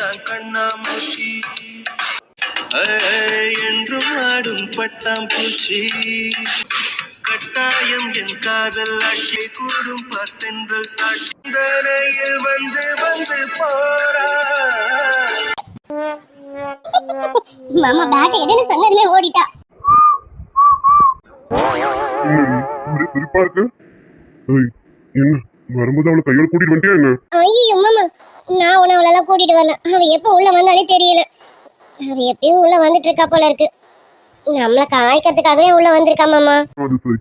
தான் கண்ணாமூச்சி. என்றும் ஆடும் பட்டாம்பூச்சி. கட்டாயம் என் காதல் ஆட்சி கூடும் பார்த்தென்றல் சாட்சிந்தனையில் வந்து வந்து போறா. மாமா பேட்டை எதுன்னு சொன்னதுமே ஓடிட்டா. என்னடி ஒரே சிரிப்பா இருக்கு ஏய், என்ன? வரும்போது அவளை கையோட கூட்டிட்டு வந்துட்டியா என்ன? நான் உன்னை அவளெல்லாம் கூட்டிட்டு வரல. அவ எப்போ உள்ள வந்தாலே தெரியல. அவ எப்பயும் உள்ள வந்துட்டு இருக்கா போல இருக்கு. நம்மள காய்க்கிறதுக்காகவே உள்ள வந்திருக்கா மாமா. அது சரி.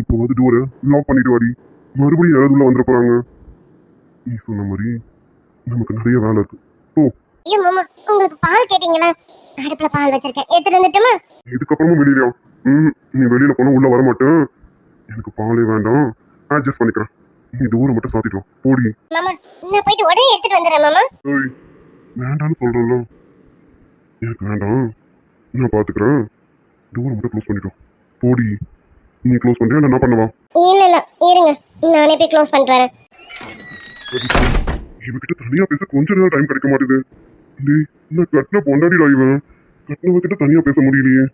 இப்போ வந்து டோரை லாக் பண்ணிட்டு வாடி. மறுபடியும் யாராவது உள்ள வந்துட போறாங்க. நீ சொன்ன மாதிரி நமக்கு நிறைய வேலை இருக்கு. ஓ ஐயோ மாமா உங்களுக்கு பால் கேட்டீங்களா? அடுப்புல பால் வச்சிருக்கேன். எடுத்துட்டு வந்துட்டுமா? இதுக்கப்புறமும் வெளியிலயா? ம் நீ வெளியில போனா உள்ள வர மாட்டேன் எனக்கு பாலே வேண்டாம். அட்ஜஸ்ட் பண்ணிக்கிறேன். நீ டோரை மட்டும் சாத்திட்டு வா போடி. மாமா நான் போயிட்டு உடனே எடுத்துட்டு வந்துடுறேன் மாமா. ஏய் வேண்டாம்னு சொல்றேன்ல எனக்கு வேண்டாம். நான் பாத்துக்கிறேன். டோரை மட்டும் க்ளோஸ் பண்ணிட்டு வா போடி. நீ க்ளோஸ் பண்றியா நான் பண்ணவா? இல்ல இல்ல இருங்க. நானே போய் க்ளோஸ் பண்ணிட்டு வரேன். இவகிட்ட தனியா பேச கொஞ்ச நேரம் டைம் கிடைக்க மாட்டேது. டேய் நான் கட்டின பொண்டாடிடா இவன்? கட்டினவ கிட்ட தனியா பேச முடியலையே.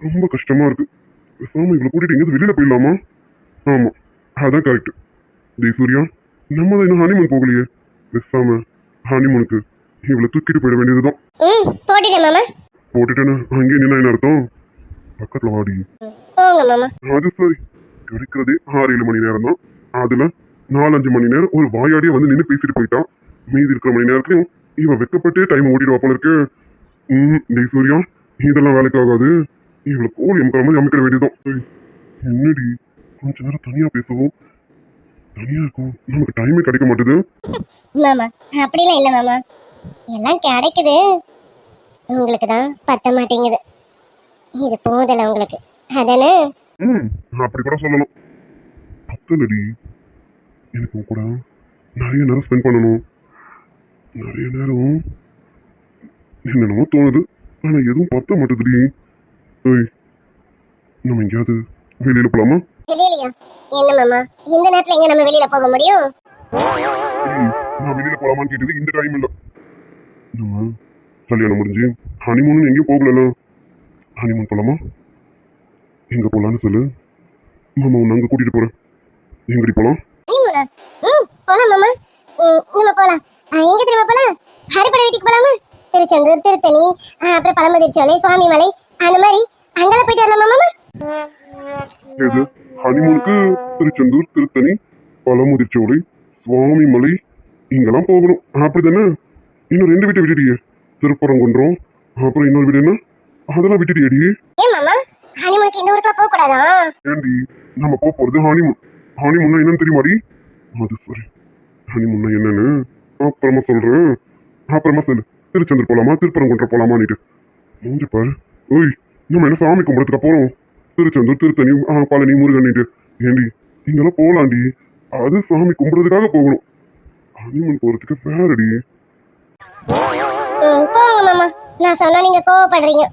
ரொம்ப கஷ்டமா இருக்கு. பேசாம இவளை கூட்டிட்டு எங்கேயாவது வெளியில போயிடலாமா? ஆமா அதான் கரெக்ட் டேய் சூர்யா நம்ம தான் இன்னும் ஹனிமூன் போகலையே. பேசாம ஹனிமூனுக்கு இவளை தூக்கிட்டு போயிட வேண்டியதுதான். ம் போட்டுட்டேன் மாமா. போட்டுட்டேன்னு அங்கேயே நின்னா என்ன அர்த்தம்? பக்கத்துல ஆடி போங்க மாமா. அது சரி. கிடைக்கிறதே ஆறு ஏழு மணி நேரம் தான் அதுல நாலஞ்சு மணி நேரம் ஒரு வாயாடியே வந்து நின்று பேசிட்டு போயிட்டான் மீதி இருக்கிற மணி நேரத்துலயும் இவன் வெக்கப்பட்டே டைம் ஓடிடுவா போல இருக்கு. ம் டேய் சூர்யா இதெல்லாம் வேலைக்கு ஆகாது. இவளை கோழி அமுக்கிற மாதிரி அமைக்கிற வேண்டியதுதான். என்னடி? கொஞ்ச நேரம் தனியா பேசவும் தனியா இருக்கும். நமக்கு டைமே கிடைக்க மாட்டுது. மாமா அப்படிலாம் இல்ல மாமா. எல்லாம் கிடைக்குது. உங்களுக்கு தான் பத்த மாட்டேங்குது. இது போதல உங்களுக்கு. அதானே? ம் அப்படி கூட சொல்லலாம் பத்தலடி எனக்கு உன் கூட நிறைய நேரம் ஸ்பெண்ட் பண்ணணும். நிறைய நேரம் என்னென்னமோ தோணுது. ஆனா எதுவும் பத்த மாட்டுதுடி. ஏய் நம்ம எங்கேயாவது வெளியில போலாமா? வெளியிலயா என்ன மாமா? இந்த நேரத்துல எங்க நம்ம வெளியில போக முடியும்? நான் வெளியில போலாமான்னு கேட்டது இந்த டைம் இல்ல. கல்யாணம் முடிஞ்சு ஹனிமூன் எங்கேயும் போகல ஹனிமூன் போலாமா? எங்க போலான்னு சொல்லு. மாமா உன்னை அங்க கூட்டிட்டு போறேன். எங்கடி போலாம்? போலாம் மாமா. நம்ம போலாம். எங்க தெரியுமா போலாம் ஹரிப்படை வீட்டுக்கு போலாமா? திருச்செந்தூர் திருத்தணி அப்புறம் பழமுதிர்ச்சோலை சுவாமிமலை அந்த மாதிரி. அங்கெல்லாம் போயிட்டு வரலாமா மாமா? எது ஹனிமூனுக்கு திருச்செந்தூர் திருத்தணி பழமுதிர்ச்சோலை சுவாமிமலை இங்கெல்லாம் போகணும். அப்படிதானே? இன்னும் ரெண்டு வீட்டை விட்டுட்டியே. திருப்பரங்குன்றம் அப்புறம் இன்னொரு வீடு என்ன? அதெல்லாம் விட்டுட்டியடி. ஏன் மாமா ஹனிமூனுக்கு இந்த ஊருக்குலாம் போக கூடாதா ஏண்டி நம்ம போக போறது ஹனிமூன். ஹனிமூன்னா என்னன்னு தெரியுமாடி? அது சரி. ஹனிமூன்னா என்னன்னு அப்புறமா சொல்றேன். அப்புறமா சொல்லு. திருச்செந்தூர் போலாமா திருப்பரங்குன்றம் போலாமான்னுட்டு. மூஞ்சி பாரு. ஓய் நம்ம என்ன சாமி கும்பிடத்துக்கு போறோம்? திருச்செந்தூர் திருத்தணி ஆ, பழனி முருகன்னுட்டு ஏண்டி இங்கெல்லாம் போகலாண்டி அது சாமி கும்பிடுறதுக்காக போகணும். ஹனிமூன் போறதுக்கு வேறடி. ம் போங்க மாமா. நான் சொன்னா நீங்க கோவப்படுறீங்க.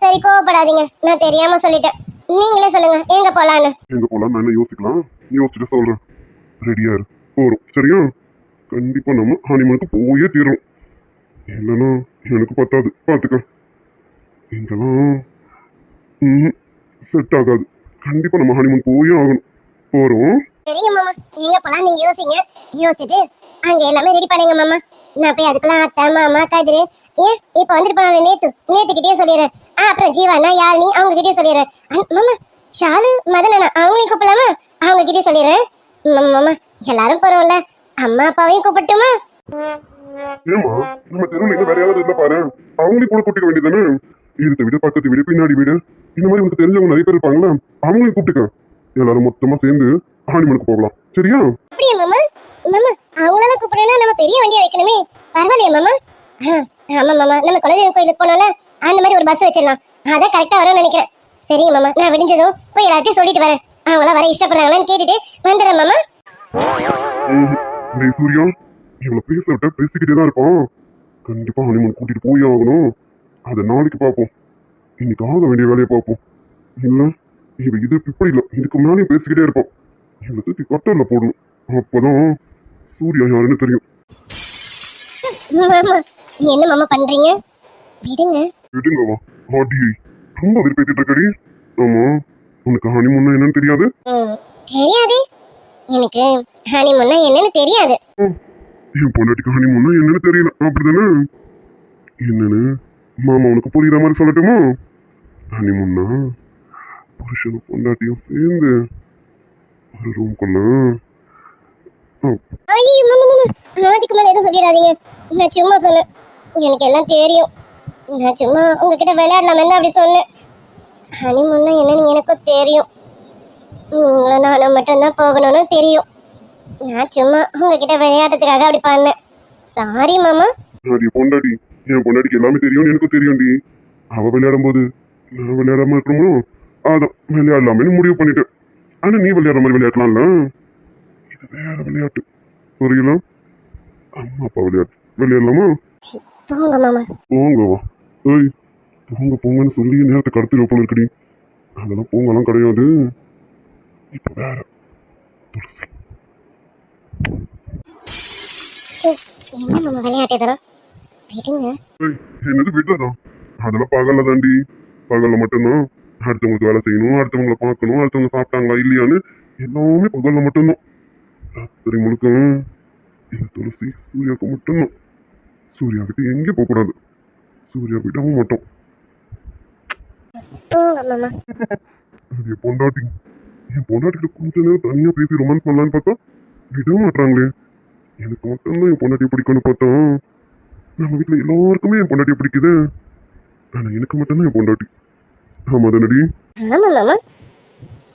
சரி கோவப்படாதீங்க. நான் தெரியாம சொல்லிட்டேன். நீங்களே சொல்லுங்க எங்க போலான்னு? எங்க போலாம் நான் யோசிக்கலாம்? யோசிச்சுட்டு சொல்றேன் ரெடியா இரு. போறோம். சரியா? கண்டிப்பா நம்ம ஹனிமூனுக்கு போயே தீரணும். இல்லைன்னா எனக்கு பத்தாது. பார்த்துக்க இங்கெல்லாம் செட் ஆகாது. கண்டிப்பா நம்ம ஹனிமூன் போயே ஆகணும். போறோம். சரிங்க மாமா. எங்க போலாம் நீங்க யோசிங்க. யோசிச்சுட்டு அங்க எல்லாமே ரெடி பண்ணுங்க மாமா. நான் போய் அதுக்கெல்லாம் அத்தை மாமா கதிரு ஏன்? இப்ப வந்துட்டு போனாங்க நேத்து. நேத்துக்கிட்டே சொல்லிடுறேன். ஆ அப்புறம் ஜீவானா யாழினி அவங்க கிட்டே சொல்லிடுறேன். மாமா ஷாலு மதனா அவங்களையும் கூப்பிடலாமா? அவங்க கிட்டே சொல்லிடுறேன் மாமா எல்லாரும் போறோம்ல. அம்மா அப்பாவையும் கூப்பிட்டுமா? ஏமா நம்ம தெருவில் வேற யாராவது இருந்தா பாரு. அவங்களையும் கூட கூட்டிக்க வேண்டியதானே இருந்த வீடு பக்கத்து வீடு பின்னாடி வீடு. இந்த மாதிரி உனக்கு தெரிஞ்சவங்க நிறைய பேர் இருப்பாங்களா அவங்களையும் கூப்பிட்டுக்க. எல்லாரும் மொத்தமா சேர்ந்து ஹனிமூனுக்கு போகலாம். சரியா? அப்படியா மாமா? மாமா அவங்களெல்லாம் கூப்பிடணும்னா நம்ம பெரிய வண்டியை வைக்கணுமே. பரவாயில்லையா மாமா? ஆமா மாமா. நம்ம குலதெய்வம் கோயிலுக்கு போனோம்ல அந்த மாதிரி ஒரு பஸ் வச்சிடலாம். அதான் கரெக்டா வரும்னு நினைக்கிறேன். சரிங்க மாமா நான் விடிஞ்சதும் போய் எல்லார்ட்டையும் சொல்லிட்டு வரேன். அவங்களாம் வர இஷ்டப்படுறாங்களான்னு கேட்டுட்டு வந்துடுறேன் மாமா. டேய் சூர்யா இவளை பேச விட்ட பேசிக்கிட்டே தான் இருப்பான். கண்டிப்பா ஹனிமூன் கூட்டிட்டு போய் ஆகணும். அதை நாளைக்கு பார்ப்போம். இன்னைக்கு ஆக வேண்டிய வேலையை பார்ப்போம். இல்ல இவ இது இப்படி இல்லை. இதுக்கு முன்னாடியும் பேசிக்கிட்டே இருப்பான் இவளை தூக்கி கொட்டரில் போடணும். அப்பதான் சூர்யா யாருன்னு தெரியும். என்ன மாமா பண்றீங்க? விடுங்க. விடுங்கவா ஆடியை ரொம்ப விருப்பத்திட்டு இருக்கடி. ஆமா உனக்கு ஹனிமூன்னா என்னன்னு தெரியாது? தெரியாதே. எனக்கு ஹனிமூன்னா என்னன்னு தெரியாது. என் பொண்டாட்டிக்கு ஹனிமூன்னா என்னன்னு தெரியல. அப்படிதானே? என்னன்னு? மாமா உனக்கு புரியுற மாதிரி சொல்லட்டுமா? ஹனிமூன்னா புருஷனும் பொண்டாட்டியும் சேர்ந்து ஒரு மாமா அதுக்கு மேல எதுவும் சொல்லிடாதீங்க. நான் சும்மா சொன்னேன். எனக்கு எல்லாம் தெரியும். நான் சும்மா உங்ககிட்ட விளையாடலாமே தான் அப்படி சொன்னேன். ஹனிமூன்னா என்னன்னு எனக்கும் தெரியும். நீங்களும் நானும் மட்டும்தான் போகணும்னு தெரியும். நான் சும்மா உங்ககிட்ட விளையாடுறதுக்காக அப்படி பண்ணேன். சாரி மாமா. பொண்டாட்டி. என் பொண்டாட்டிக்கு எல்லாமே தெரியும் எனக்கும் தெரியும்டி. அவ விளையாடும் போது நான் விளையாடாம இருக்கணுமோ? அதான் விளையாடலாமேன்னு முடிவு பண்ணிட்டேன். ஆனா நீ விளையாடுற மாதிரி விளையாடலாம்ல இது வேற விளையாட்டு? புரியல அம்மா அப்பா விளையாட்டு. விளையாடலாமா? போங்க மாமா. போங்க வா. ஏய் போங்க போங்கன்னு சொல்லி நேரத்தை கடத்தி வைப்போம் இருக்குடி. அதெல்லாம் போங்கலாம் கிடையாது. இப்ப வேற. என்ன விளையாட்டு இதெல்லாம்? விடுங்க என்னது விடுறதான் அதெல்லாம் பகல்ல தாண்டி. பகல்ல மட்டும்தான். அடுத்தவங்களுக்கு வேலை செய்யணும் அடுத்தவங்களை பார்க்கணும் அடுத்தவங்க சாப்பிட்டாங்களா இல்லையான்னு எல்லாமே பகல்ல மட்டும்தான். ராத்திரி முழுக்க இந்த துளசி சூர்யாவுக்கு மட்டும்தான். சூர்யா கிட்ட எங்கேயும் போகக்கூடாது. சூர்யா விடவும் மாட்டோம். அது என் பொண்டாட்டி. என் பொண்டாட்டிகிட்ட கொஞ்ச நேரம் தனியா பேசி ரொமான்ஸ் பண்ணலான்னு பார்த்தா விட மாட்டாங்களே எனக்கு மட்டும்தான் என் பொண்டாட்டியை பிடிக்கும்னு பார்த்தா நம்ம வீட்டில் எல்லாருக்குமே என் பொண்டாட்டியை பிடிக்குது. ஆனா எனக்கு மட்டும்தான் என் பொண்டாட்டி. ஆமா தானடி? ஆமா மாமா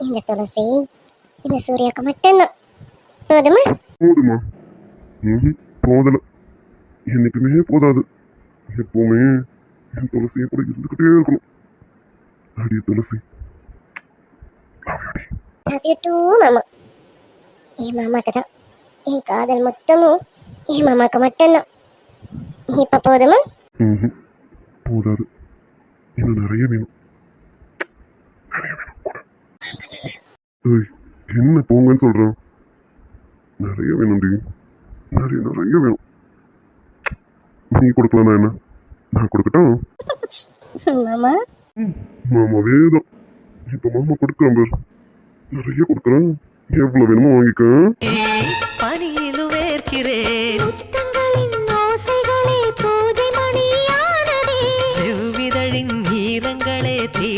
இந்த துளசி இந்த சூர்யாவுக்கு மட்டும்தான். போதுமா? போதுமா ம் போதல. என்னைக்குமே போதாது. எப்பவுமே என் துளசியை கூட இருந்துக்கிட்டே இருக்கணும். அடியே துளசி. மாமா. என் மாமாக்கு தான் என் காதல் மொத்தமும் என் மாமாக்கு மட்டும்தான். இப்போ போதுமா. போதாது. இன்னும் நிறைய வேணும் வேணும் என்ன போங்கன்னு சொல்றேன் நிறைய வேணும்டி. நிறைய நிறைய வேணும். நீ கொடுக்கலன்னா என்ன? நான் கொடுக்கட்டும் மாமா? மாமாவே தான். இப்போ மாமா கொடுக்குறேன் பேர். நிறைய கொடுக்குறேன். எவ்வளோ வேணுமோ வாங்கிக்க.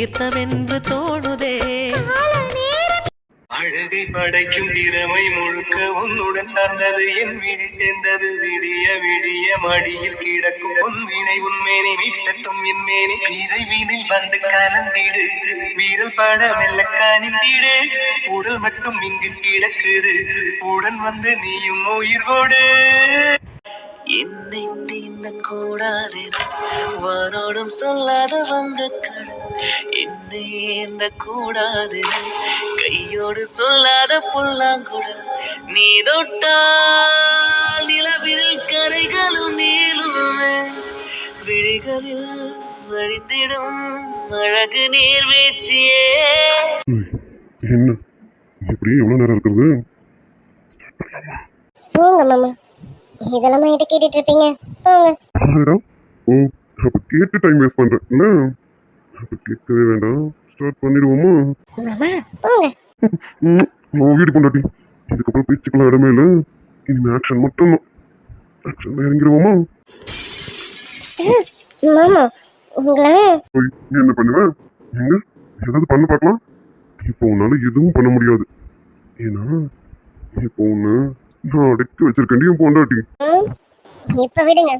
தீர்த்தமென்று தோணுதே. அழகை படைக்கும் திறமை முழுக்க உன்னுடன் சார்ந்தது. என் விழி சேர்ந்தது விடிய விடிய மடியில் கிடக்கும். உன்வினை உன்மேனி மீட்டட்டும் என் மேனி. இதை வீணில் வந்து கலந்திடு. வீரல் பட மெல்ல காணிந்திடு உடல் மட்டும் இங்கு கிடக்குது. உடன் வந்து நீயும் உயிர் கொடு. என்னை தீண்டக்கூடாது. வானோடும் சொல்லாத வங்கக்கடல் என்னை ஏந்த கூடாது கையோடு சொல்லாத புல்லாங்குடல் நீ தொட்டால் நிலவில் கரைகளும் நீளுமே. விழிகளில் வழிந்திடும் அழகு நீர்வீழ்ச்சியே. ஏய், என்ன? இப்படி எவ்வளோ நேரம் இருக்கிறது? போங்க மாமா. இதெல்லாம் என்கிட்ட கேட்டுட்டு இருப்பீங்க போங்க ஓ அப்போ கேட்டு டைம் வேஸ்ட் பண்ணுறேன் இல்லை அப்போ கேட்கவே வேண்டாம். ஸ்டார்ட் பண்ணிடுவோமா? மாமா போங்க. ம், உன் வீடு கொண்டாட்டி இதுக்கப்புறம் பேச்சுக்கெல்லாம் இடமே இல்லை. இனிமே ஆக்ஷன் மட்டும்தான் ஆக்ஷன் இறங்கிடுவோமா? மாமா உங்களை? போய் நீ என்ன பண்ணுவ? எங்க ஏதாவது பண்ண பார்க்கலாம். இப்போ உன்னால எதுவும் பண்ண முடியாது. ஏன்னா இப்போ உன்னை நான் அடக்கி வச்சிருக்கேன் பொண்டாட்டி. இப்ப விடுங்க.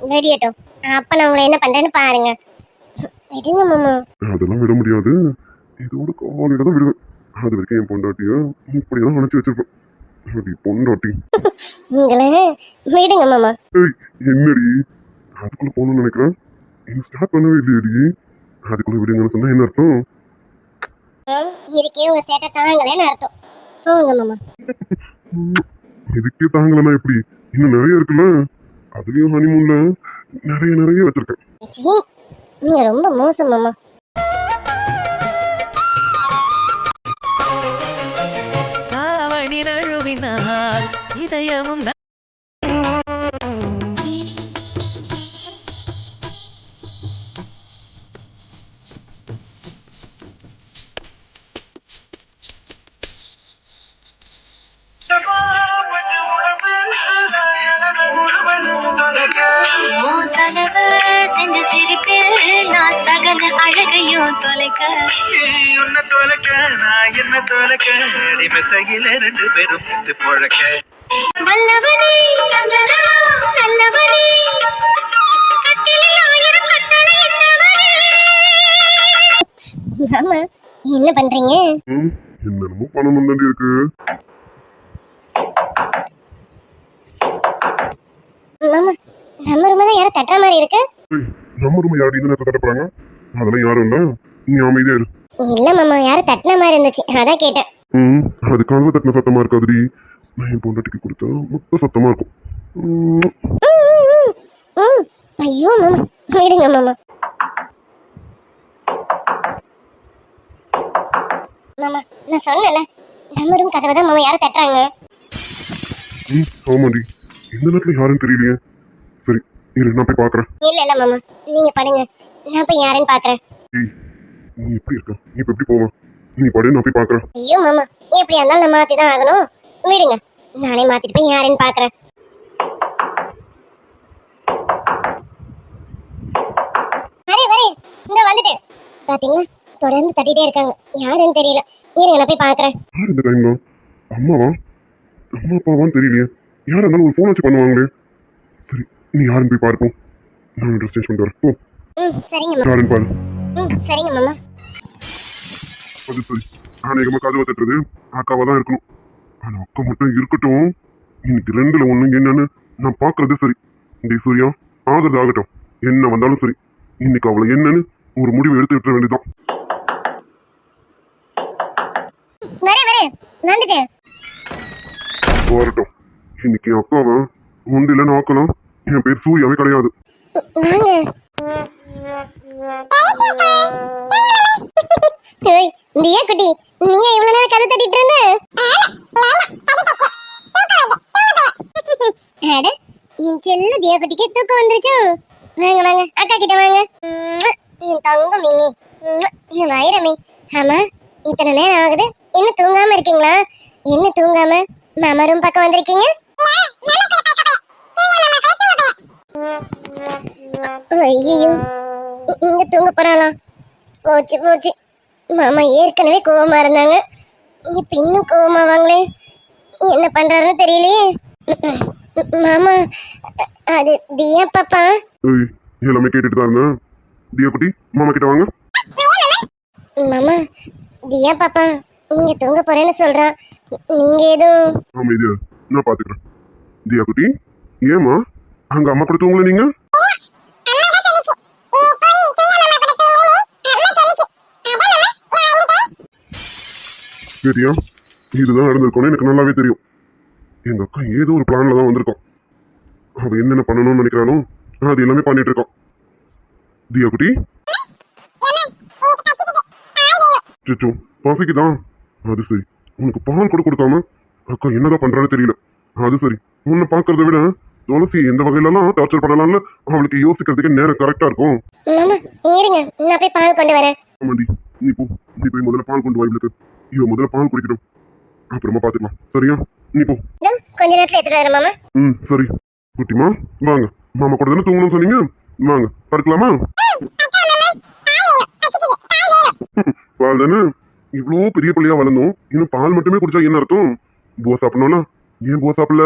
வெடியட்டும். அப்ப நான் உங்களை என்ன பண்றேன்னு பாருங்க. விடுங்க மாமா. அதெல்லாம் விட முடியாது. இதோட காலையில தான் விடுவேன். அது வரைக்கும் என் பொண்டாட்டிய இப்படிதான் அணைச்சி வச்சிருப்பேன். அடி பொண்டாட்டி. உங்களை விடுங்க மாமா. ஏய் என்னடி? அதுக்குள்ள போகணும்னு நினைக்கிறேன். இன்னும் ஸ்டார்ட் பண்ணவே இல்லையடி. அதுக்குள்ள விடுங்கன்னு சொன்னா என்ன அர்த்தம்? ம், இதுக்கே உங்க சேட்டை தாங்களேன்னு அர்த்தம். போங்க மாமா. ம், இதுக்கே தாங்கலன்னா எப்படி இன்னும் நிறைய இருக்குல்ல? அதுலயும் ஹனிமூன்ல நிறைய நிறைய வச்சிருக்கேன். நீங்க ரொம்ப மோசம் மாமா. இதயமும் சிரிப்பில் நான் சகல அழகையும் தொலைக்க. நீ உன்னை தோலக்க நான் என்ன தோலக்க. அடிமத்தையில ரெண்டு பேரும் செத்து பொழக்க. வல்லவனே நல்லவனே. என்ன பண்றீங்க? என்னென்னமோ பணம் முன்னாடி இருக்கு. மாமா நம்ம ரூம் தான் யாரும் தட்டுற மாதிரி இருக்கு. நம்ம ரூம் யாரும் இந்த நேரத்தை அதெல்லாம் யாரும் இல்ல. நீ அமைதியா இரு. இல்ல மாமா யாரும் தட்டின மாதிரி இருந்துச்சு. அதான் கேட்டேன். ம் அது கதவு தட்டின சத்தமா இருக்காதுடி. நான் என் பொண்டாட்டிக்கு கொடுத்தா மொத்த சத்தமா இருக்கும். ம். ஐயோ மாமா. விடுங்க மாமா. மாமா நான் சொன்னேன்ல நம்ம ரூம் கதவை தான் மாமா யாரும் தட்டுறாங்க. ம் ஆமாடி இந்த நேரத்துல யாருன்னு தெரியலையே. இரு நான் போய் பாக்குறேன். இல்ல இல்ல மாமா. நீங்க படுங்க. நான் போய் யாருன்னு பாக்குறேன். ஏய் நீ எப்படி இருக்க? நீ இப்ப எப்படி போவ? நீ படு நான் போய் பாக்குறேன். ஐயோ மாமா. எப்படியா இருந்தாலும் நான் மாத்தி தான் ஆகணும். விடுங்க. நானே மாத்திட்டு போய் யாருன்னு பாக்குறேன். வரே வரே. இந்த வந்துட்டேன் பாத்தீங்களா? தொடர்ந்து தட்டிட்டே இருக்காங்க. யாருன்னு தெரியல. இருங்க நான் போய் பாக்குறேன். யார் இந்த டைம்ல அம்மாவா? அம்மா அப்பாவான்னு தெரியலையே. யாரா இருந்தாலும் ஒரு ஃபோன் வச்சு பண்ணுவாங்களே. நீ யாருன்னு போய் பார்ப்போம் நான் ட்ரெஸ் சேஞ்ச் பண்ணிட்டு வரேன். ஓ ம் சரிங்க மாமா யாருன்னு பாரு. ம் சரிங்க மாமா. அது சரி. அநேகமா கதவை தட்டுறது. அக்காவா தான் இருக்கணும். ஆனா அக்கா மட்டும் இருக்கட்டும். இன்னைக்கு ரெண்டுல ஒண்ணு என்னன்னு நான் பாக்குறது சரி. இந்த சூர்யா ஆகிறது ஆகட்டும். என்ன வந்தாலும் சரி. இன்னைக்கு அவளை என்னன்னு ஒரு முடிவு எடுத்து விட்டுற வந்துட்டேன். வரட்டும். இன்னைக்கு அக்காவை உண்டில ஆக்கலாம். என் பேர் சூர்யாவே கிடையாது. தியா குட்டி நீ இவ்வளவு நேரம் கதை தட்டிட்டு இருந்த அட என் செல்ல தியா குட்டிக்கு தூக்கம் வந்துருச்சோ வாங்க வாங்க அக்கா கிட்ட வாங்க என் தங்கம் மினி என் வைரமி ஆமா இத்தனை நேரம் ஆகுது இன்னும் தூங்காம இருக்கீங்களா? என்ன தூங்காம? மாமா ரூம் பக்கம் வந்திருக்கீங்க? ஐயோ இங்க தூங்க போறாளாம் போச்சு போச்சு. மாமா ஏற்கனவே கோவமா இருந்தாங்க. இப்ப இன்னும் கோவமாவாங்களே என்ன பண்றாருன்னு தெரியலையே. மாமா அது தியா பாப்பா. ஏய் எல்லாமே கேட்டுட்டு தான் இருந்தேன். தியா குட்டி மாமா கிட்ட வாங்க. மாமா தியா பாப்பா நீங்க தூங்க போறேன்னு சொல்றான். நீங்க எதுவும் அமைதியா. நான் பாத்துக்கிறேன். தியா குட்டி ஏமா அங்க அம்மா கூட தூங்கல நீங்க? சரியா இதுதான் நடந்திருக்கும்னு எனக்கு நல்லாவே தெரியும். எங்க அக்கா ஏதோ ஒரு பிளான்ல தான் வந்திருக்கோம் அவ என்னென்ன பண்ணணும்னு நினைக்கிறானோ அது எல்லாமே பண்ணிட்டு இருக்கோம் தியா குட்டி? சிச்சு பசிக்குதான் அது சரி. உனக்கு பால் கூட கொடுக்காம அக்கா என்னதான் பண்றான்னு தெரியல. அது சரி. உன்னை பாக்குறத விட துளசி எந்த வகையிலலாம் டார்ச்சர் பண்ணலாம்னு அவளுக்கு யோசிக்கிறதுக்கு நேரம் கரெக்டா இருக்கும். மாமா இருங்க. நான் போய் பால் கொண்டு வரேன். ஆமாண்டி நீ போ. நீ போய் முதல்ல பால் கொண்டு வா இவளுக்கு. இவ முதல்ல பால் குடிக்கட்டும். அப்புறமா பாத்துக்கலாம். சரியா? நீ போ. கொஞ்ச நேரத்துல எடுத்துட்டு வரேன் மாமா. ம் சரி. குட்டிமா வாங்க. மாமா கூட தானே தூங்கணும்னு சொன்னீங்க? வாங்க. படுக்கலாமா? பால் தானே? இவ்வளோ பெரிய பிள்ளையா வளர்ந்தோம். இன்னும் பால் மட்டுமே குடிச்சா என்ன அர்த்தம்? பூவா சாப்பிடணும்னா ஏன் பூவா சாப்பிடல?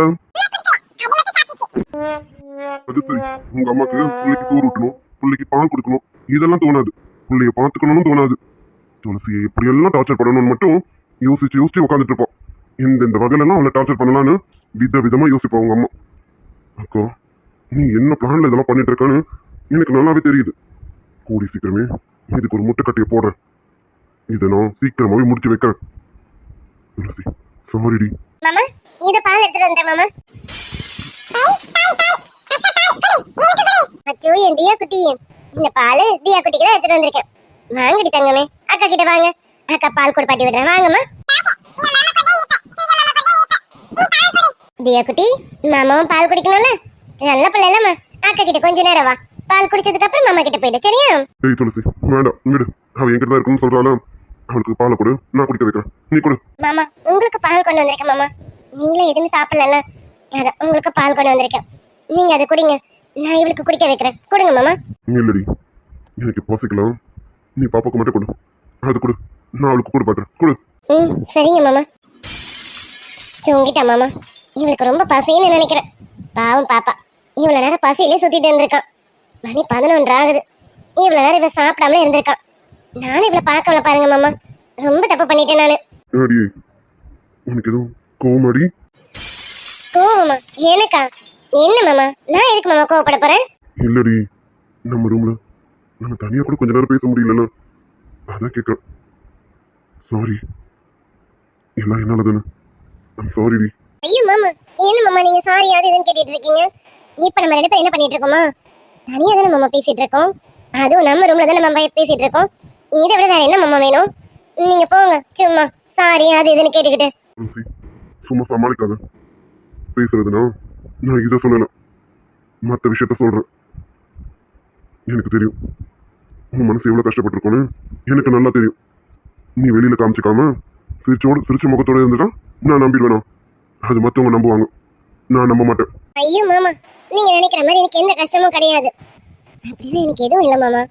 அது சரி. உங்க அம்மாக்கு பிள்ளைக்கு சோறு ஊட்டணும் பிள்ளைக்கு பால் கொடுக்கணும். இதெல்லாம் தோணாது. பிள்ளைய பார்த்துக்கணும்னு தோணாது. துளசியை எப்படியெல்லாம் டார்ச்சர் பண்ணணும்னு மட்டும் யோசிச்சு யோசிச்சு உட்காந்துட்டு இருப்போம் இந்த இந்த வகையிலலாம் அவளை டார்ச்சர் பண்ணலான்னு வித விதமா யோசிப்பா உங்க அம்மா. அக்கா நீ என்ன பிளான்ல இதெல்லாம் பண்ணிட்டு இருக்கான்னு எனக்கு நல்லாவே தெரியுது. கூடி சீக்கிரமே இதுக்கு ஒரு முட்டைக்கட்டையை போடுறேன். இதை நான் சீக்கிரமாவே முடிச்சு வைக்கிறேன். துளசி சாரிடி மாமா இந்த பால் எடுத்துட்டு வந்தேன் மாமா. அச்சோ என் தியா குட்டி இந்த பால் தியா குட்டிக்கு தான் எடுத்துட்டு வந்திருக்கேன். வாங்கடி தங்கமே. அக்கா கிட்ட வாங்க. அக்கா பால் கொடுப்பாட்டி விடுறேன். வாங்கம்மா. தியா குட்டி மாமாவும் பால் குடிக்கணும்ல? நல்ல பிள்ளை இல்லம்மா. அக்கா கிட்ட கொஞ்ச நேரம் வா. பால் குடிச்சதுக்கு அப்புறம் மாமா கிட்ட போயிடு சரியா? ஏய் துளசி வேண்டாம் விடு அவ என்கிட்ட தான் இருக்குன்னு சொல்றாளா? அவளுக்கு பாலை கொடு நான் குடிக்க வைக்கிறேன். நீ கொடு. மாமா உங்களுக்கு பால் கொண்டு வந்திருக்கேன் மாமா. நீங்களும் எதுவுமே சாப்பிடல அதான் உங்களுக்கு பால் கொண்டு வந்திருக்கேன். நீங்க அதை குடிங்க. நான் இவளுக்கு குடிக்க வைக்கிறேன். கொடுங்க மாமா. இல்லடி. எனக்கு பசிக்கலாம் நீ பாப்பாக்கு மட்டும் கொடு. அது கொடு. நான் அவளுக்கு கூட பாட்டுறேன் கொடு. ம் சரிங்க மாமா. தூங்கிட்டா மாமா. இவளுக்கு ரொம்ப பசின்னு நினைக்கிறேன். பாவம் பாப்பா. இவ்வளோ நேரம் பசியிலே சுத்திட்டு இருந்திருக்கான் மணி பதினொன்று ஆகுது. இவ்வளோ நேரம் இவ சாப்பிடாமலே இருந்திருக்கான் நானும் இவளை பார்க்கல பாருங்க மாமா. ரொம்ப தப்பு பண்ணிட்டேன் நான். உனக்கு எதுவும் கோவமாடி? கோவமா எனக்கா? என்ன மாமா? நான் எதுக்கு மாமா கோவப்பட போறேன்? இல்லடி. நம்ம ரூம்ல நம்ம தனியா கூட கொஞ்ச நேரம் பேச முடியலல்ல. அதான் கேட்குறேன் சாரி எல்லாம் என்னால தானே? ஐம் சாரி டி. ஐயோ மாமா. என்ன மாமா நீங்க சாரி அது இதுன்னு கேட்டுட்டு இருக்கீங்க? இப்போ நம்ம ரெண்டு பேரும் என்ன பண்ணிட்டு இருக்கோமா? தனியா தானே மாமா பேசிட்டு இருக்கோம். அதுவும் நம்ம ரூம்ல தானே நம்ம பேசிட்டு இருக்கோம். இதை விட வேற என்ன மாமா வேணும்? நீங்க போங்க. சும்மா. சாரி அது இதுன்னு கேட்டுக்கிட்டு. சும்மா சமாளிக்காத. பேசுறதுன்னா நான் இதை சொல்லலை மற்ற விஷயத்த சொல்றேன். எனக்கு தெரியும். உன் மனசு எவ்வளவு கஷ்டப்பட்டிருக்கோன்னு எனக்கு நல்லா தெரியும். நீ வெளியில காமிச்சிக்காம சிரிச்சோடு சிரிச்ச முகத்தோட இருந்துட்டா நான் நம்பிடுவேனா? அது மற்றவங்க நம்புவாங்க. நான் நம்ப மாட்டேன். ஐயோ மாமா. நீங்க நினைக்கிற மாதிரி எனக்கு எந்த கஷ்டமும் கிடையாது. அப்படிதான் எனக்கு எதுவும் இல்லை மாமா.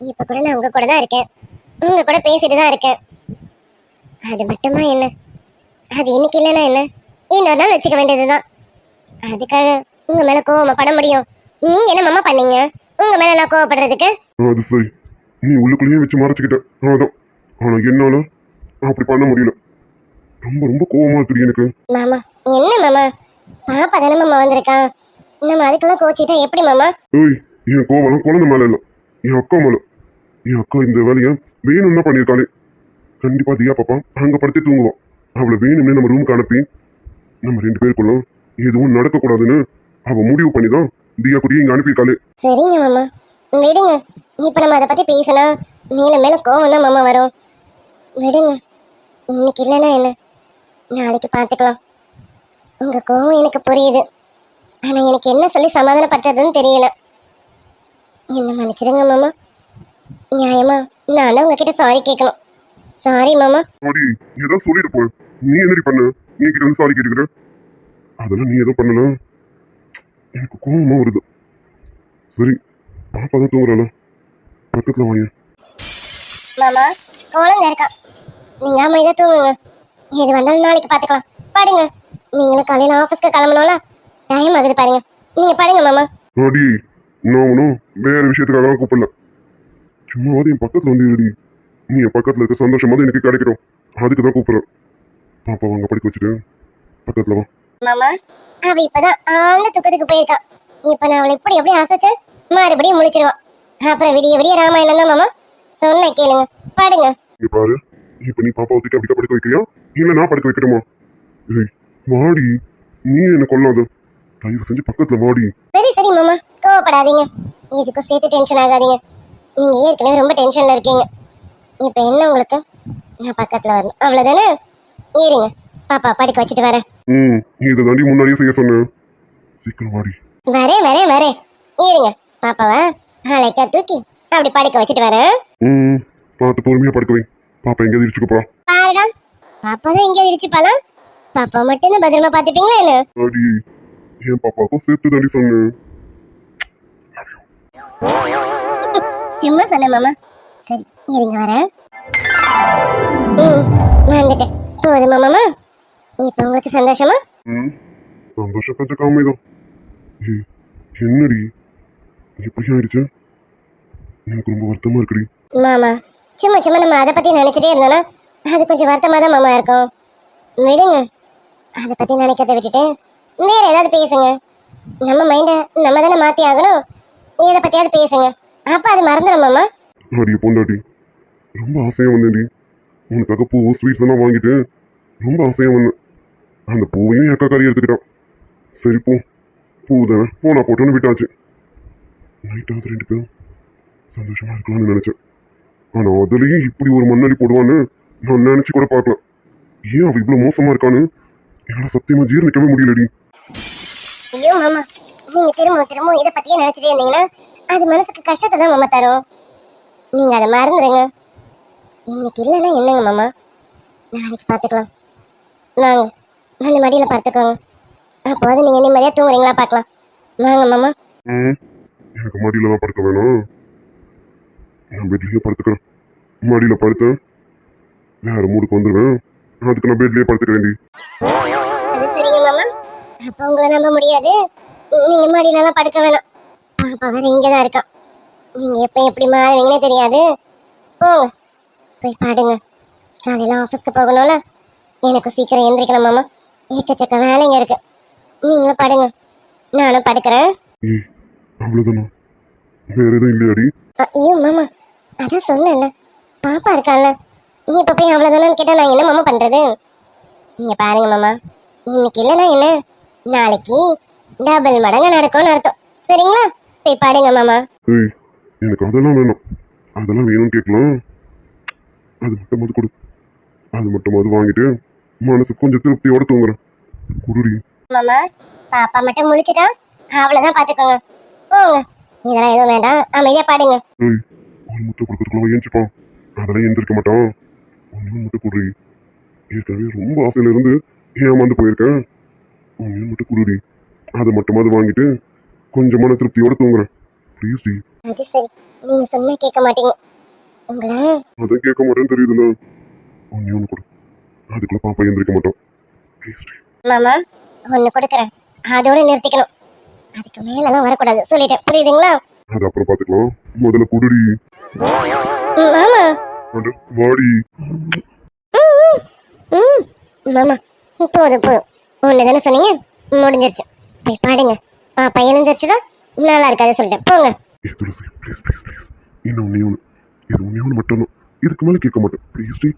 இப்ப கூட நான் உங்க கூட தான் இருக்கேன். உங்க கூட பேசிட்டு தான் இருக்கேன். அது மட்டுமா என்ன? அது இன்னைக்கு இல்லைன்னா என்ன? இன்னொரு நாள் வச்சுக்க வேண்டியதுதான். அதுக்காக உங்க மேல கோவமா பட முடியும். நீங்க என்ன மாமா பண்ணீங்க? உங்க மேல நான் கோவப்படுறதுக்கு? அது சரி. நீ உள்ளுக்குள்ளேயே வச்சு மறைச்சிக்கிட்ட. அதான். ஆனா என்னால அப்படி பண்ண முடியல. ரொம்ப ரொம்ப கோவமா இருக்குது எனக்கு. மாமா என்ன மாமா? பாப்பா தானே மாமா வந்திருக்கான். நம்ம அதுக்கெல்லாம் கோச்சிட்டா எப்படி மாமா? ஏய் என் கோவம் குழந்தை மேல இல்ல. என் அக்கா மேல. என் அக்கா இந்த வேலையை வேணும் தான் பண்ணியிருக்காளே. கண்டிப்பா தியா பாப்பா அங்க படுத்து தூங்குவோம் அவளை வேணும்னு நம்ம ரூமுக்கு அனுப்பி நம்ம ரெண்டு பேருக்குள்ள எதுவும் நடக்கக்கூடாதுன்னு அவ முடிவு பண்ணி தான் தியா குடியை இங்க அனுப்பியிருக்காளே. சரிங்க மாமா. விடுங்க இப்போ நம்ம அதை பற்றி பேசினா மேலே மேலே கோவம் தான் மாமா வரும். விடுங்க. இன்னைக்கு இல்லைன்னா என்ன? நாளைக்கு பார்த்துக்கலாம். உங்கள் கோவம் எனக்கு புரியுது. ஆனால் எனக்கு என்ன சொல்லி சமாதானப்படுத்துறதுன்னு தெரியல. என்ன மன்னிச்சிடுங்க மாமா. நியாயமா நான் உங்ககிட்ட சாரி கேட்கணும். சாரி மாமா. ஏதோ சொல்லிட்டு போ. நீ என்னடி பண்ண? நீ கிட்ட வந்து சாரி கேட்டுக்கிற? அதெல்லாம் நீ ஏதோ பண்ணல. எனக்கு கோவமா வருது. சரி பாப்பா தான் தூங்குறாளா? பக்கத்துல வாங்க. மாமா குழந்தை இருக்கான் நீங்கள் அமைதியாக தூங்குங்க. எது வந்தாலும் நாளைக்கு பார்த்துக்கலாம் பாடுங்க. நீங்களும் காலையில் ஆஃபீஸ்க்கு கிளம்பணும்ல டைம் ஆகுது பாருங்க. நீங்கள் பாடுங்க மாமா. அடி நான் வேற விஷயத்துக்காக கூப்பிடல. சும்மாவது என் பக்கத்துல வந்து இருடி. நீ என் பக்கத்துல இருக்க சந்தோஷமாவது எனக்கு கிடைக்கட்டும். அதுக்கு தான் கூப்பிடுறேன். பாப்பா வாங்க படிக்க வச்சுட்டு பக்கத்துல வா. மாமா அவ இப்பதான் ஆழ்ந்த துக்கத்துக்கு போயிருக்கா. இப்ப நான் அவளை இப்படி எப்படி அசைச்சேன் மறுபடியும் முழிச்சிருவான் அப்புறம் விடிய விடிய ராமாயணம் தான் மாமா. சொன்ன கேளுங்க பாடுங்க. இங்க பாரு இப்ப நீ பாப்பா ஒத்திட்டு அப்படிக்கா படுக்க வைக்கிறியா? இல்ல நான் படுக்க வைக்கட்டுமா? ஏய் வாடி நீ என்ன கொள்ளாத? தயவு செஞ்சு பக்கத்துல வாடி. சரி சரி மாமா கோவப்படாதீங்க. இதுக்கும் சேர்த்து டென்ஷன் ஆகாதீங்க. நீங்க ஏற்கனவே ரொம்ப டென்ஷன்ல இருக்கீங்க. இப்ப என்ன உங்களுக்கு? நான் பக்கத்துல வரணும். அவ்வளவுதானே? ஏறுங்க பாப்பா படுக்க வச்சுட்டு வரேன். ம் இதை தாண்டி முன்னாடியே செய்ய சொன்னேன். சீக்கிரம் வாடி. வரேன் வரேன் வரேன் ஏறுங்க பாப்பாவா அழைக்கா தூக்கி அப்படி படுக்க வச்சுட்டு வரேன். ம் பார்த்து பொறுமையா படுக்க வை. பாப்பா எங்கேயாவது இடிச்சுக்க போறா. பாருடா பாப்பா தான் எங்கேயாவது இடிச்சுப்பாலாம் பாப்பா மட்டும் தான் பத்திரமா பாத்துப்பீங்களா என்ன? அடி என் பாப்பாவுக்கும் சேர்த்து தாண்டி சொன்னேன். சும்மா சொன்னேன் மாமா. சரி இருங்க வரேன். ம் வந்துட்டேன். போதுமா மாமா இப்போ உங்களுக்கு சந்தோஷமா ம் காமைதான் ஏய் என்னடி இப்படி ஆயிடுச்சு எனக்கு ரொம்ப வருத்தமா இருக்குடி மாமா சும்மா சும்மா நம்ம அதை பத்தி நினைச்சிட்டே இருந்தோம்னா அது கொஞ்சம் வருத்தமா தான் மாமா இருக்கும் விடுங்க அதை பத்தி நினைக்கிறத விட்டுட்டு வேற ஏதாவது பேசுங்க நம்ம மைண்டை நம்ம தானே மாத்தி ஆகணும் இதை பத்தியாவது பேசுங்க அப்ப அது மறந்துடும் மாமா அடிய பொண்டாட்டி ரொம்ப ஆசையா வந்தேன்டி உனக்காக பூ ஸ்வீட்ஸ் எல்லாம் வாங்கிட்டு ரொம்ப ஆசையாக வந்தேன் அந்த பூவையும் என் அக்கா கறி எடுத்துக்கிட்டான். சரி போ. பூ தானே. போனா போட்டோன்னு விட்டாச்சு. நைட்டாவது ரெண்டு பேரும். சந்தோஷமாக இருக்கலாம்னு நினச்சேன். ஆனால் அதுலேயும் இப்படி ஒரு மண்ணடி போடுவான்னு நான் நினச்சி கூட பார்க்கல. ஏன் அவள் இவ்வளோ மோசமாக இருக்கான்னு என்னால் சத்தியமாக ஜீரணிக்கவே முடியலடி. ஐயோ மாமா. நீங்கள் திரும்ப திரும்ப இதை பற்றியே நினச்சிட்டே இருந்தீங்கன்னா அது மனசுக்கு கஷ்டத்தை தான் மாமா தரும். நீங்கள் அதை மறந்துடுங்க இன்னைக்கு இல்லைன்னா என்னங்க மாமா? நாளைக்கு பார்த்துக்கலாம். வாங்க வந்து மடியில பார்த்துக்கோங்க. அப்போது நீங்க நிம்மதியா தூங்குறீங்களா பார்க்கலாம். வாங்க மாமா. ம் எனக்கு மடியில தான் படுக்க வேணும். நான் பெட்லயே படுத்துக்கிறேன். மடியில படுத்தேன் வேற மூடுக்கு வந்துடுவேன் அதுக்கு நான் பெட்லயே படுத்துக்க வேண்டி. அது சரிங்க மாமா. அப்ப உங்களை நம்ப முடியாது. நீங்க மாடியில எல்லாம் படுக்க வேணாம். பாப்பா வேற இங்கதான் இருக்கான் நீங்க எப்ப எப்படி மாறுவீங்கன்னே தெரியாது. போங்க. போய் பாடுங்க. காலையில ஆபீஸ்க்கு போகணும்ல எனக்கு சீக்கிரம் எந்திரிக்கணும் மாமா. ஏக்கச்சக்க வேலைங்க இருக்கு. நீங்களும் படுங்க. நானும் படுக்கிறேன். ஏய் அவ்வளவுதானா? வேற எதுவும் இல்லையாடி? ஐயோ மாமா. அதான் சொன்னேன்ல. பாப்பா இருக்கான்ல. நீ இப்ப போய் அவ்வளவுதானு கேட்டா நான் என்ன மாமா பண்றது? நீங்க பாருங்க மாமா. இன்னைக்கு இல்லைன்னா என்ன? நாளைக்கு டபுள் மடங்கு நடக்கும்னு அர்த்தம். சரிங்களா? போய் பாடுங்க மாமா. எனக்கு அதெல்லாம் வேணும். அதெல்லாம் வேணும்னு கேட்கலாம். அது மட்டுமாவது கொடு. அது மட்டுமாவது வாங்கிட்டு மனசு கொஞ்சம் திருப்தியோட தூங்குறேன். குருடி. மாமா பாப்பா மட்டும் முடிச்சிட்டா அவ்வளவுதான் பாத்துக்கோங்க. போங்க. இதெல்லாம் எதுவும் வேண்டாம். அமைதியா பாடுங்க. ஏய் ஒரு முட்டை கொடுக்கறதுக்குள்ள ஏஞ்சிப்பான். அதெல்லாம் எந்திரிக்க மாட்டான். ஒன்றும் முட்டை குடுறி ஏற்கனவே ரொம்ப ஆசையில இருந்து ஏமாந்து போயிருக்கேன். ஒன்றும் முட்டை குடுறி அதை மட்டுமாவது வாங்கிட்டு கொஞ்சமான திருப்தியோட தூங்குறேன். ப்ளீஸ் டி. அது சரி. நீங்க சொன்னா கேட்க மாட்டீங்க. உங்களை? அதான் கேட்க மாட்டேன்னு தெரியுதுல்ல. ஒன்னே ஒன்று கொடு. அதுக்குள்ள பாப்பா எந்திரிக்க டி. மாமா ஒண்ணு கொடுக்குறேன். அதோட நிறுத்திக்கணும். அதுக்கு மேலெல்லாம் வரக்கூடாது. சொல்லிட்டேன். புரியுதுங்களா? அது அப்புறம் பார்த்துக்கலாம். முதல்ல குடுடி. மாமா. வாடி. மாமா. போதும் போதும். ஒன்று தானே சொன்னீங்க? முடிஞ்சிருச்சு. போய் பாடுங்க. பாப்பா எழுந்திரிச்சுடா நல்லா இருக்காது சொல்லிட்டேன். போங்க. இன்னும் ஒன்னே ஒன்று இது ஒன்று மட்டும் இதுக்கு மேலே கேட்க மாட்டேன். ப்ளீஸ் டி.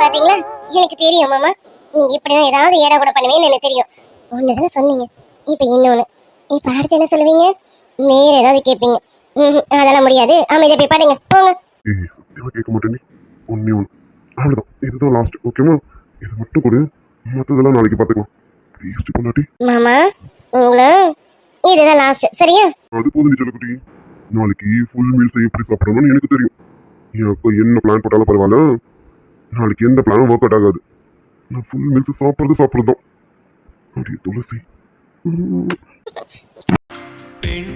பாத்தீங்களா? எனக்கு தெரியும் மாமா. நீங்க இப்படிதான் ஏதாவது ஏடா கூட பண்ணுவீங்கன்னு எனக்கு தெரியும். ஒன்று தானே சொன்னீங்க. இப்போ இன்னொன்று இப்போ அடுத்து என்ன சொல்லுவீங்க? வேற ஏதாவது கேட்பீங்க. அதெல்லாம் முடியாது. அமைதியா போய் பாடுங்க போங்க. ஏய் சத்தியமாக கேட்க மாட்டேன் ஒன்னே ஒன்று அவ்வளோதான் இதுதான் லாஸ்ட் ஓகேவா இது மட்டும் கொடு. மற்றதெல்லாம் நாளைக்கு பார்த்துக்கலாம் ப்ளீஸ் பொண்டாட்டி. மாமா உங்களை இதுதான் லாஸ்ட் சரியா? அது போதும் நீ சொல்லக்குட்டி நாளைக்கு ஃபுல் மீல்ஸ் எப்படி சாப்பிடணும்னு எனக்கு தெரியும். என் அக்கா என்ன பிளான் போட்டாலும் பரவாயில்ல. நாளைக்கு எந்த பிளானும் ஒர்க் அவுட் ஆகாது. நான் ஃபுல் மீல்ஸ் சாப்பிட்றது சாப்பிட்றது தான் அப்படியே துளசி. பெண்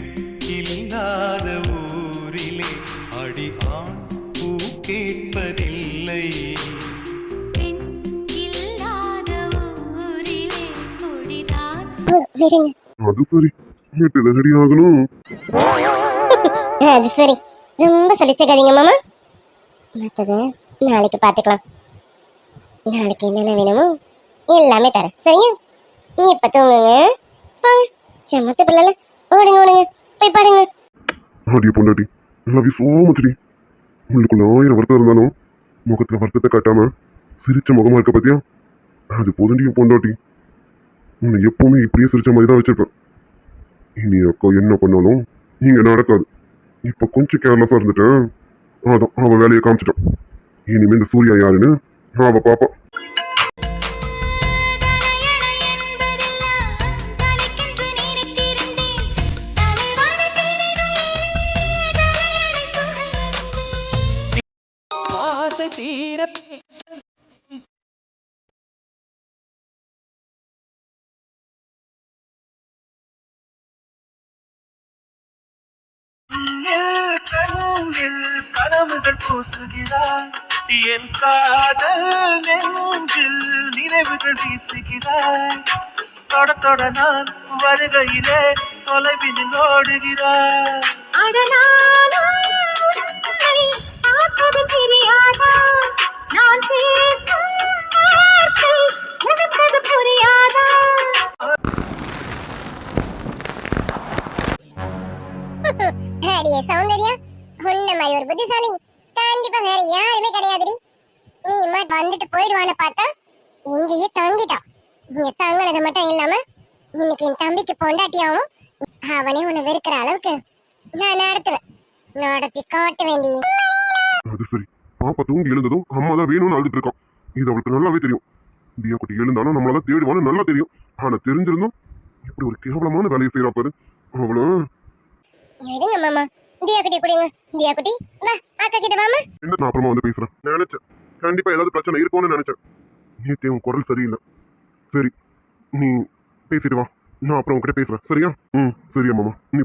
இல்லாத ஊரிலே அடி ஆண் பூ கேட்பதில்லை. பெண் இல்லாத ஊரிலே கொடிதான் போதும், விடுங்க. அது சரி வீட்டில் ரெடி ஆகணும். அது சரி. ரொம்ப சலிச்சக்காதீங்க மாமா. மற்றது நாளைக்கு பார்த்துக்கலாம் நாளைக்கு என்னென்ன வேணுமோ எல்லாமே தரேன். சரியா? நீ இப்போ தூங்குங்க. போங்க சமத்து பிள்ளைல ஓடுங்க ஓடுங்க. போய் பாடுங்க. அடியே பொண்டாட்டி. லவ் யூ ஸோ மச்டி உங்களுக்குள்ள ஆயிரம் வருத்தம் இருந்தாலும் முகத்தில் வருத்தத்தை காட்டாம சிரிச்ச முகமா இருக்க பாத்தியா? அது போதுண்டி பொண்டாட்டி. உன்னை எப்பவுமே இப்படியே சிரிச்ச மாதிரி தான் வச்சிருப்பேன். இனி அக்கா என்ன பண்ணாலும் இங்கே நடக்காது. இப்போ கொஞ்சம் கேர்லெஸ்ஸாக இருந்துட்டேன் அதான் அவன் வேலையை காமிச்சிட்டான் இனிமேல் இந்த சூர்யா யாருன்னு அவள் பாப்பா. கனவுகள் பூசுகிறாய் என் காதல் நெஞ்சில் நினைவுகள் வீசுகிறாய் தொட தொட நான் வருகையிலே தொலைவினில் ஓடுகிறாய் அடியே சௌந்தர்யா? உன்ன மாதிரி ஒரு புத்திசாலி. கண்டிப்பா வேற யாருமே கிடையாதுடி. நீ மட்டும் வந்துட்டு போயிடுவான்னு பார்த்தா இங்கேயே தங்கிட்டான். இங்க தங்கினது மட்டும் இல்லாம இன்னைக்கு என் தம்பிக்கு பொண்டாட்டியாவும் அவனே உன்னை வெறுக்கிற அளவுக்கு நான் நடத்துவேன். நடத்தி காட்ட வேண்டி அது சரி. பாப்பா தூங்கி எழுந்ததும் அம்மா தான் வேணும்னு அழுதுட்டு இருக்கான். இது அவளுக்கு நல்லாவே தெரியும். தியா குட்டி எழுந்தாலும் நம்மள தான் தேடுவான்னு நல்லா தெரியும். ஆனா தெரிஞ்சிருந்தும் இப்படி ஒரு கேவலமான வேலையை செய்யறா பாரு. விடுங்க மாமா. தியா குட்டி குடிங்க. தியா குட்டி வா அக்கா கிட்ட வாமா என்ன நான் அப்புறமா வந்து பேசுறேன்? நினைச்சேன். கண்டிப்பா ஏதாவது பிரச்சனை இருக்கும்னு நினைச்சேன். நேத்தே உன் குரல் சரியில்லை. சரி நீ பேசிட்டு வா. நான் அப்புறம் உங்ககிட்ட பேசுறேன். சரியா? ம் சரியா மாமா. நீ